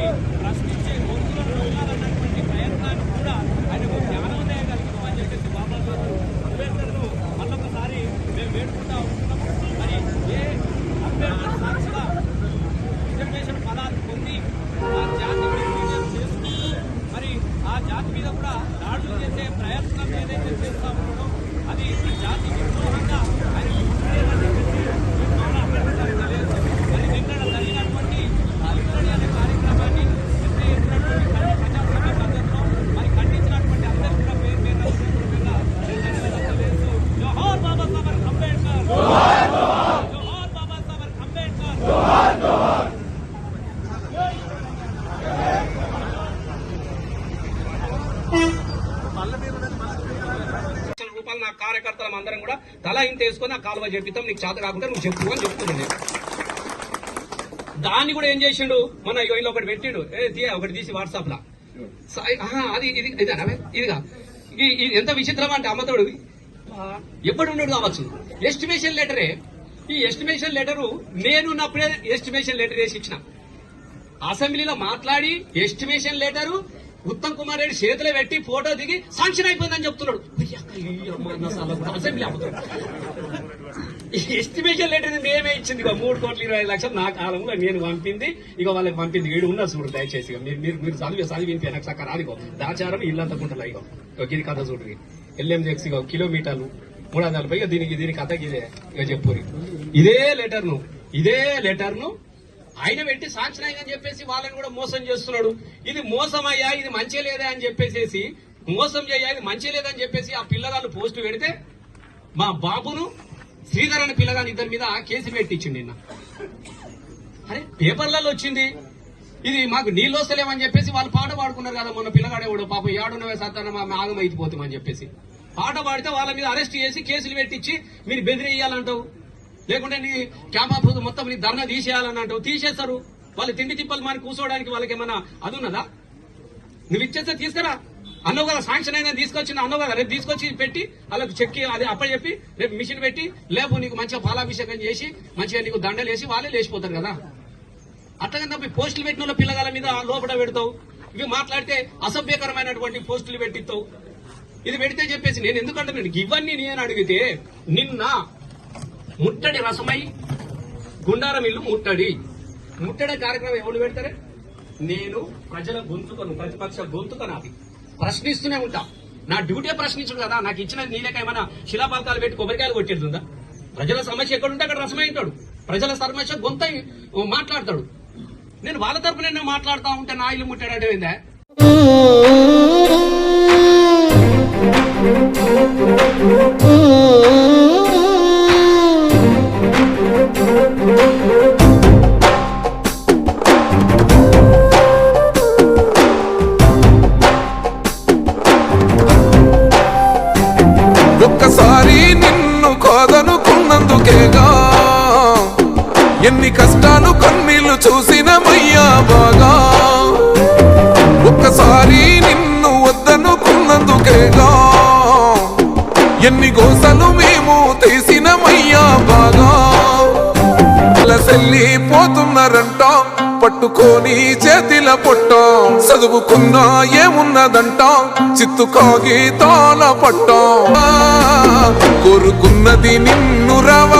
людей, простых కార్యకర్తలం అందరం కూడా తల ఇంత వేసుకొని ఆ కాలువ చెప్పిస్తాం నీకు చేత కాకుండా నువ్వు చెప్పు అని చెప్తున్నాను దాన్ని కూడా ఏం చేసిండు? మన ఇలా ఒకటి పెట్టిండు. తీయ ఒకటి తీసి వాట్సాప్ లా. అది ఇది ఇదిగా. ఇది ఎంత విచిత్రం అంటే అమ్మతోడు ఎప్పుడు ఉన్నాడు కావచ్చు? ఎస్టిమేషన్ లెటరే ఈ ఎస్టిమేషన్ లెటరు నేనున్నప్పుడే ఎస్టిమేషన్ లెటర్ వేసి ఇచ్చిన. అసెంబ్లీలో మాట్లాడి ఎస్టిమేషన్ లెటరు ఉత్తమ్ కుమార్ రెడ్డి చేతిలో పెట్టి ఫోటో దిగి శాంక్షన్ అయిపోయిందని చెప్తున్నాడు. అసెంబ్లీ ఎస్టిమేషన్ లెటర్ మేమే ఇచ్చింది. ఇక మూడు కోట్ల ఇరవై లక్షలు నా కాలంలో నేను పంపింది. ఇక వాళ్ళకి పంపింది వీడు ఉన్న చూడు దయచేసి ఇక మీరు మీరు మీరు చదివి చదివి నాకు చక్కర రాదు దాచారం ఇల్లంతా గుంటలు ఇగో. ఇది కథ చూడు ఎల్ఎంజెక్స్ ఇక ఇగో కిలోమీటర్లు మూడు వందల నలభై దీనికి దీని కథ ఇదే ఇక చెప్పు ఇదే లెటర్ను ఇదే లెటర్ను ఆయన పెట్టి సాంక్షన్ చెప్పేసి వాళ్ళని కూడా మోసం చేస్తున్నాడు. ఇది మోసం అయ్యా ఇది మంచి లేదా అని చెప్పేసి మోసం చేయ ఇది మంచి లేదని చెప్పేసి ఆ పిల్లగాళ్ళు పోస్ట్ పెడితే మా బాబును శ్రీధర్ అనే పిల్లగాని ఇద్దరి మీద కేసు పెట్టించింది నిన్న. అరే పేపర్లలో వచ్చింది. ఇది మాకు నీళ్ళు వస్తలేమని చెప్పేసి వాళ్ళు పాట పాడుకున్నారు కదా మొన్న పిల్లగాడే కూడా పాపం ఏడున్నవే సత్తాన మా ఆగమైపోతామని చెప్పేసి. పాట పాడితే వాళ్ళ మీద అరెస్ట్ చేసి కేసులు పెట్టించి మీరు బెదిరేయాలంటావు లేకుంటే నీ క్యాంప్ ఆఫ్ మొత్తం నీ ధర్నా తీసేయాలని అంటావు. తీసేస్తారు. వాళ్ళు తిండి తిప్పలు మాని కూర్చోవడానికి వాళ్ళకి ఏమన్నా అది ఉన్నదా? నువ్వు ఇచ్చేస్తే తీసుకురా. అన్నో కదా శాంక్షన్ అయినా తీసుకొచ్చిన అన్నో కదా రేపు తీసుకొచ్చి పెట్టి వాళ్ళకి చెక్కి అది అప్పచెప్పి రేపు మిషన్ పెట్టి లేపు నీకు మంచిగా పాలాభిషేకం చేసి మంచిగా నీకు దండలు వేసి వాళ్ళే లేచిపోతారు కదా. అట్లాగే తప్ప పోస్టులు పెట్టిన పిల్లగాల మీద లోపల పెడతావు. ఇవి మాట్లాడితే అసభ్యకరమైనటువంటి పోస్టులు పెట్టిస్తావు. ఇది పెడితే చెప్పేసి నేను ఎందుకంటే ఇవన్నీ నేను అడిగితే నిన్న ముట్టడి రసమై గుండారం ఇల్లు ముట్టడి. ముట్టడి కార్యక్రమం ఎవరు పెడతారే? నేను ప్రజల గొంతుకను ప్రతిపక్ష గొంతుక నాది ప్రశ్నిస్తూనే ఉంటా. నా డ్యూటీ ప్రశ్నించడు కదా నాకు ఇచ్చిన నీలేక ఏమైనా శిలాపాతాలు పెట్టి కొబ్బరికాయలు కొట్టేస్తుందా ప్రజల సమస్య ఎక్కడుంటే అక్కడ రసమైంటాడు. ప్రజల సమస్య గొంత మాట్లాడతాడు. నేను వాళ్ళ తరపున నేను మాట్లాడుతా ఉంటే నా ఇల్లు ముట్టాడంటే ఏందా? Mm-hmm. ఒక్కసారి నిన్ను కాదనుకున్నందుకేగా? ఎన్ని కష్టాలు కన్నీళ్ళు చూసినమయ్యా బాగా? ఒక్కసారి నిన్ను వద్దనుకున్నందుకేగా? ఎన్ని గోసలు మేము తీసినమయ్యా బాగా? సెల్లి పోతున్నారంట పట్టుకొని చేతిల పొట్టం. చదువుకున్నా ఏమున్నదంటాం? చిత్తు కాగితాల పట్టం కోరుకున్నది నిన్ను రవా